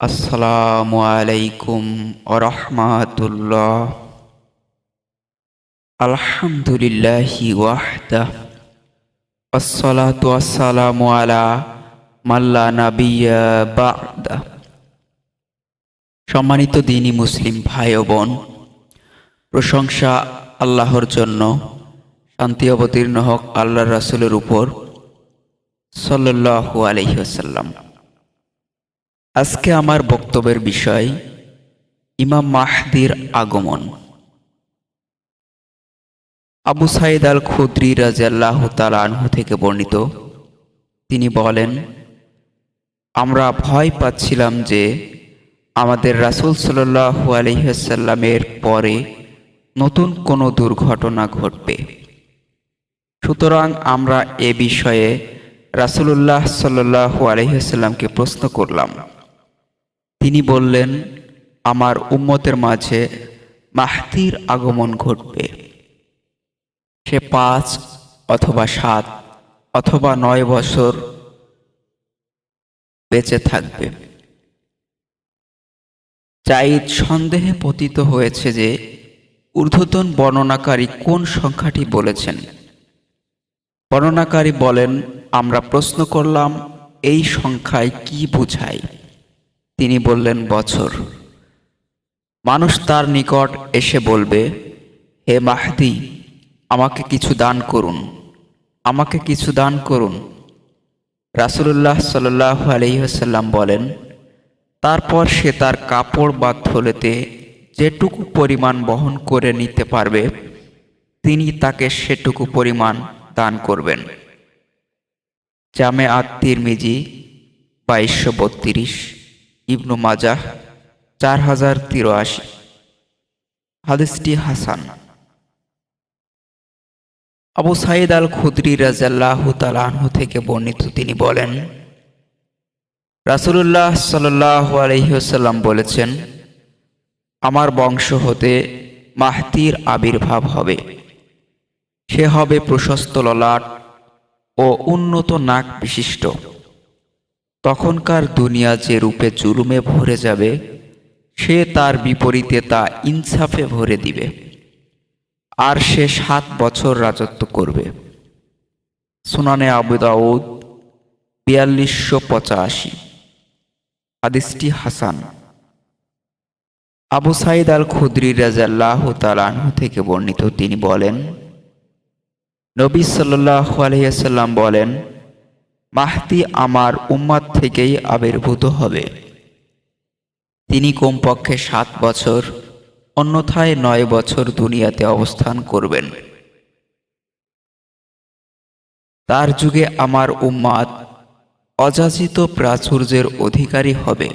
আসসালামু আলাইকুম আরহামাতুল্লাহ আলহামদুলিল্লাহি আলা মাল্লা নাবিয়া বাদা। সম্মানিত দিনী মুসলিম ভাই ও বোন, প্রশংসা আল্লাহর জন্য, শান্তি অবতীর্ণ হোক আল্লাহ রাসুলের উপর। সাল্লাল্লাহু আলাইহি ওয়াসাল্লাম। আজকে আমার বক্তব্যের বিষয়, ইমাম মাহদির আগমন। আবু সাইদ আল খুদ্রি রাজিয়াল্লাহ আনহু থেকে বর্ণিত, তিনি বলেন, আমরা ভয় পাচ্ছিলাম যে আমাদের রাসূল সাল্লাল্লাহু আলহিহাসাল্লামের পরে নতুন কোনো দুর্ঘটনা ঘটবে। সুতরাং আমরা এ বিষয়ে রাসূলুল্লাহ সাল্লাল্লাহু আলহিহাসাল্লামকে প্রশ্ন করলাম। তিনি বললেন, আমার উম্মতের মাঝে মাহতির আগমন ঘটবে। সে পাঁচ অথবা সাত অথবা নয় বছর বেঁচে থাকবে। জাইদ সন্দেহে পতিত হয়েছে যে ঊর্ধ্বতন বর্ণনাকারী কোন সংখ্যাটি বলেছেন। বর্ণনাকারী বলেন, আমরা প্রশ্ন করলাম, এই সংখ্যায় কি বোঝায়? তিনি বললেন, বছর। মানুষ তার নিকট এসে বলবে, হে মাহদি, আমাকে কিছু দান করুন, আমাকে কিছু দান করুন। রাসুলুল্লাহ সাল্লাহ আলহিহাসাল্লাম বলেন, তারপর সে তার কাপড় বা থলেতে যেটুকু পরিমাণ বহন করে নিতে পারবে, তিনি তাকে সেটুকু পরিমাণ দান করবেন। জামে আত্মির মিজি বাইশশো বত্রিশ। ইবনু মাজাহ, চার হাজার তিরাশি। হাদিসটি হাসান। আবু সাইদ আল খুদ্রি রাজাল্লাহ তালাহ থেকে বর্ণিত তিনি বলেন, রাসুলুল্লাহ সাল্লাহ আলহিহসাল্লাম বলেছেন, আমার বংশ হতে মাহতির আবির্ভাব হবে। সে হবে প্রশস্ত ললাট ও উন্নত নাক বিশিষ্ট। তখনকার দুনিয়া যে রূপে জুলুমে ভরে যাবে, সে তার বিপরীতে তা ইনসাফে ভরে দিবে। আর সে সাত বছর রাজত্ব করবে। সুনানে আবু দাউদ বিয়াল্লিশশো পঁচাশি। হাদিসটি হাসান। আবু সাইদ আল খুদ্রি রাজাল্লাহ তালাহ থেকে বর্ণিত, তিনি বলেন, নবী সাল্লাহ আলহিয়াসাল্লাম বলেন মাহতি আমার উম্মাদ থেকেই আবির্ভূত হবে। তিনি কমপক্ষে সাত বছর, অন্যথায় নয় বছর দুনিয়াতে অবস্থান করবেন। তার যুগে আমার উম্মাদ অযাচিত প্রাচুর্যের অধিকারী হবে।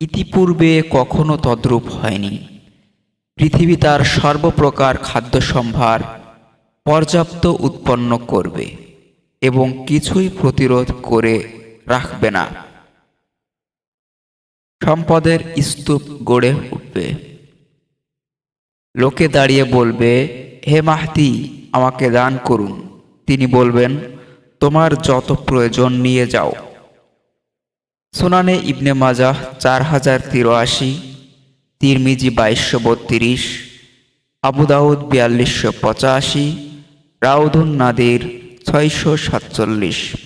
ইতিপূর্বে কখনো তদ্রূপ হয়নি। পৃথিবী তার সর্বপ্রকার খাদ্য সম্ভার পর্যাপ্ত উৎপন্ন করবে। এবং কিছুই প্রতিরোধ করে রাখবে না। সম্পদের স্তূপ গড়ে উঠবে। লোকে দাঁড়িয়ে বলবে, হে মাহতি আমাকে দান করুন। তিনি বলবেন, তোমার যত প্রয়োজন নিয়ে যাও। সোনানে ইবনে মাজাহ চার হাজার তিরাশি, তিরমিজি বাইশশো বত্রিশ, আবু দাউদ বিয়াল্লিশশো পঁচাশি, রাউদুন নাদির ছয়শো সাতচল্লিশ।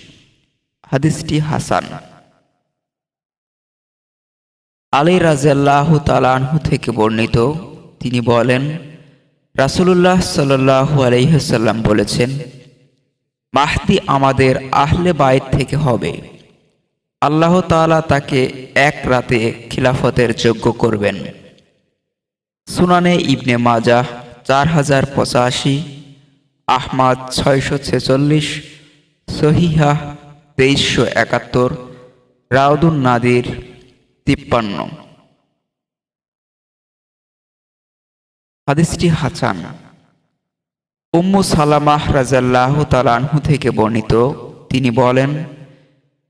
হাদিসটি হাসান। আলী রাজিয়াল্লাহ তালানহু থেকে বর্ণিত, তিনি বলেন, রাসুলুল্লাহ সাল্লাহু আলহিহাল্লাম বলেছেন, মাহদি আমাদের আহলে বাইত থেকে হবে। আল্লাহ তালা তাকে এক রাতে খিলাফতের যোগ্য করবেন। সুনানে ইবনে মাজা চার হাজার পঁচাশি আহমাদ ছয়শো ছেচল্লিশ, সহিহা তেইশশো একাত্তর, রাউদুন নাদির তিপ্পান্ন। হাদিসটি হাসান। উম্মু সালামাহ রাজাল্লাহ তালানহু থেকে বর্ণিত, তিনি বলেন,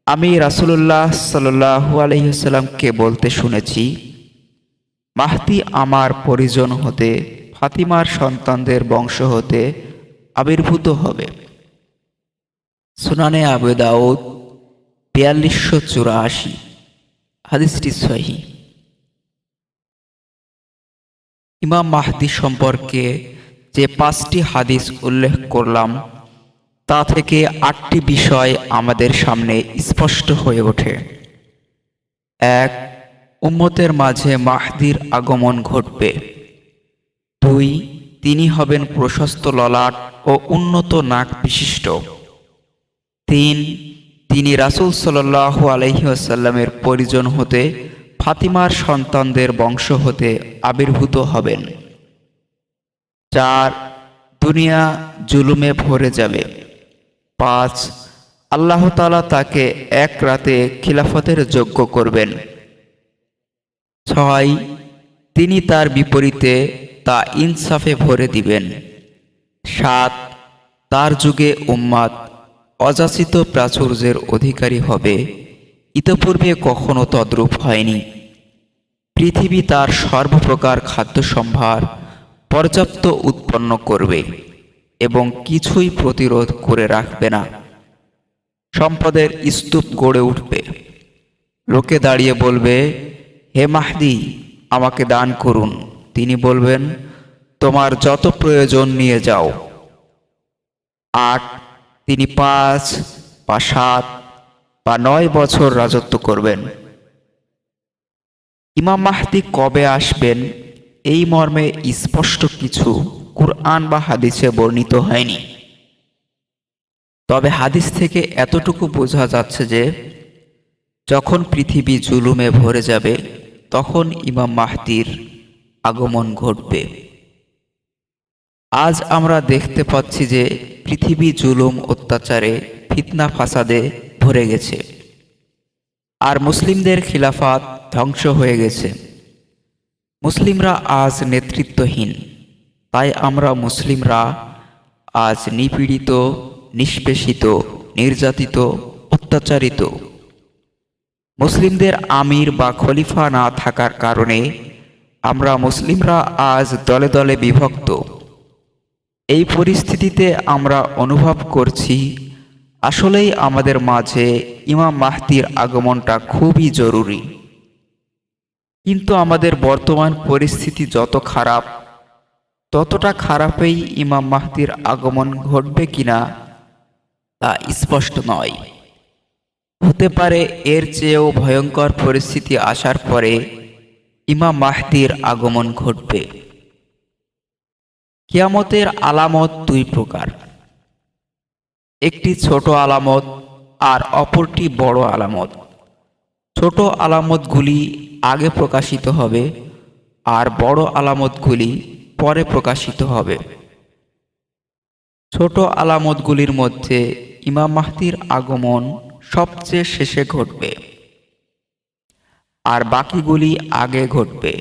আমি রাসুলুল্লাহ সাল্লাহু আলহিসাল্লামকে বলতে শুনেছি, মাহতি আমার পরিজন হতে, ফাতিমার সন্তানদের বংশ হতে আবির্ভূত হবে। সুনানে আবু দাউদ বিয়াল্লিশশো চুরাশি। হাদিসটি সহি। ইমাম মাহদি সম্পর্কে যে পাঁচটি হাদিস উল্লেখ করলাম, তা থেকে আটটি বিষয় আমাদের সামনে স্পষ্ট হয়ে ওঠে। এক, উম্মতের মাঝে মাহদির আগমন ঘটবে। দুই তিনি হবেন প্রশস্ত ললাট ও উন্নত নাক বিশিষ্ট। তিন, তিনি রাসূল সাল্লাল্লাহু আলাইহি ওয়াসাল্লামের পরিজন হতে ফাতিমার সন্তানদের বংশ হতে আবির্ভূত হবেন। চার, দুনিয়া জুলুমে ভরে যাবে। পাঁচ, আল্লাহ তাআলা তাকে এক রাতে খিলাফতের যোগ্য করবেন। ছয়, তিনি তার বিপরীতে তা ইনসাফে ভরে দিবেন। সাত, তার যুগে উম্মাদ অযাচিত প্রাচুর্যের অধিকারী হবে। ইতপূর্বে কখনো তদ্রূপ হয়নি। পৃথিবী তার সর্বপ্রকার খাদ্য সম্ভার পর্যাপ্ত উৎপন্ন করবে এবং কিছুই প্রতিরোধ করে রাখবে না। সম্পদের স্তূপ গড়ে উঠবে। লোকে দাঁড়িয়ে বলবে, হে মাহদি, আমাকে দান করুন। তিনি বলবেন, তোমার যত প্রয়োজন নিয়ে যাও। আট, তিনি পাঁচ বা সাত বা নয় বছর রাজত্ব করবেন। ইমাম মাহদি কবে আসবেন এই মর্মে স্পষ্ট কিছু কুরআন বা হাদিসে বর্ণিত হয়নি। তবে হাদিস থেকে এতটুকু বোঝা যাচ্ছে যে, যখন পৃথিবী জুলুমে ভরে যাবে, তখন ইমাম মাহদির আগমন ঘটবে। আজ আমরা দেখতে পাচ্ছি যে পৃথিবী জুলুম, অত্যাচারে, ফিতনা, ফাসাদে ভরে গেছে। আর মুসলিমদের খিলাফাত ধ্বংস হয়ে গেছে। মুসলিমরা আজ নেতৃত্বহীন। তাই আমরা মুসলিমরা আজ নিপীড়িত, নিষ্পেষিত, নির্যাতিত, অত্যাচারিত। মুসলিমদের আমির বা খলিফা না থাকার কারণে আমরা মুসলিমরা আজ দলে দলে বিভক্ত। এই পরিস্থিতিতে আমরা অনুভব করছি, আসলেই আমাদের মাঝে ইমাম মাহতির আগমনটা খুবই জরুরি। কিন্তু আমাদের বর্তমান পরিস্থিতি যত খারাপ, ততটা খারাপেই ইমাম মাহতির আগমন ঘটবে কিনা তা স্পষ্ট নয়। হতে পারে এর চেয়েও ভয়ঙ্কর পরিস্থিতি আসার পরে ইমাম মাহদির আগমন ঘটবে। কিয়ামতের আলামত দুই প্রকার। একটি ছোট আলামত আর অপরটি বড় আলামত। ছোট আলামতগুলি আগে প্রকাশিত হবে আর বড় আলামতগুলি পরে প্রকাশিত হবে। ছোট আলামতগুলির মধ্যে ইমাম মাহদির আগমন সবচেয়ে শেষে ঘটবে। আর বাকিগুলি আগে ঘটবে।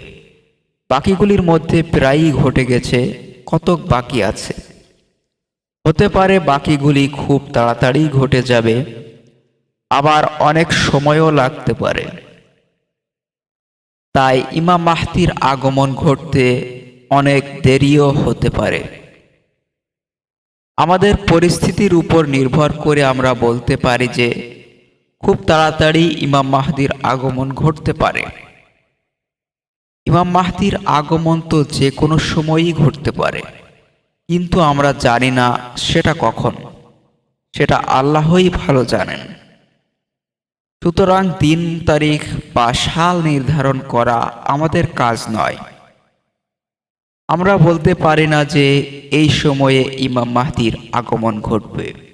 বাকিগুলির মধ্যে প্রায়ই ঘটে গেছে কতক বাকি আছে। হতে পারে বাকিগুলি খুব তাড়াতাড়ি ঘটে যাবে, আবার অনেক সময়ও লাগতে পারে। তাই ইমাম মাহদির আগমন ঘটতে অনেক দেরিও হতে পারে। আমাদের পরিস্থিতির উপর নির্ভর করে আমরা বলতে পারি যে খুব তাড়াতাড়ি ইমাম মাহদির আগমন ঘটতে পারে। ইমাম মাহদির আগমন তো যে কোনো সময়ই ঘটতে পারে। কিন্তু আমরা জানি না সেটা কখন। সেটা আল্লাহই ভালো জানেন। সুতরাং দিন, তারিখ বা সাল নির্ধারণ করা আমাদের কাজ নয়। আমরা বলতে পারি না যে এই সময়ে ইমাম মাহদির আগমন ঘটবে।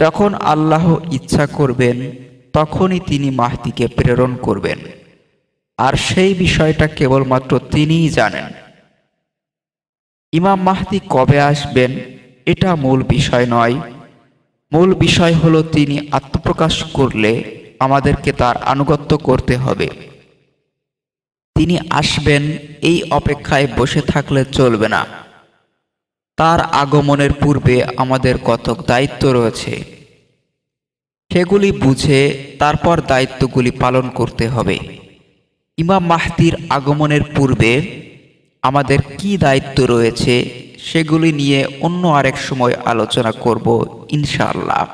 যখন আল্লাহ ইচ্ছা করবেন, তখনই তিনি মাহদিকে প্রেরণ করবেন। আর সেই বিষয়টা কেবলমাত্র তিনিই জানেন। ইমাম মাহদি কবে আসবেন, এটা মূল বিষয় নয়। মূল বিষয় হলো তিনি আত্মপ্রকাশ করলে আমাদেরকে তার আনুগত্য করতে হবে। তিনি আসবেন, এই অপেক্ষায় বসে থাকলে চলবে না। তার আগমনের পূর্বে আমাদের কতক দায়িত্ব রয়েছে। সেগুলি বুঝে তারপর দায়িত্বগুলি পালন করতে হবে। ইমাম মাহদির আগমনের পূর্বে আমাদের কি দায়িত্ব রয়েছে সেগুলি নিয়ে অন্য আরেক সময় আলোচনা করব ইনশাআল্লাহ।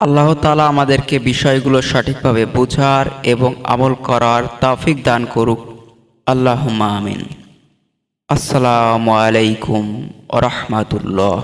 আল্লাহ তালা আমাদেরকে বিষয়গুলো সঠিকভাবে বোঝার এবং আমল করার তাফিক দান করুক। আল্লাহ আমিন। আসসালামু আলাইকুম ওরহমাতুল্লাহ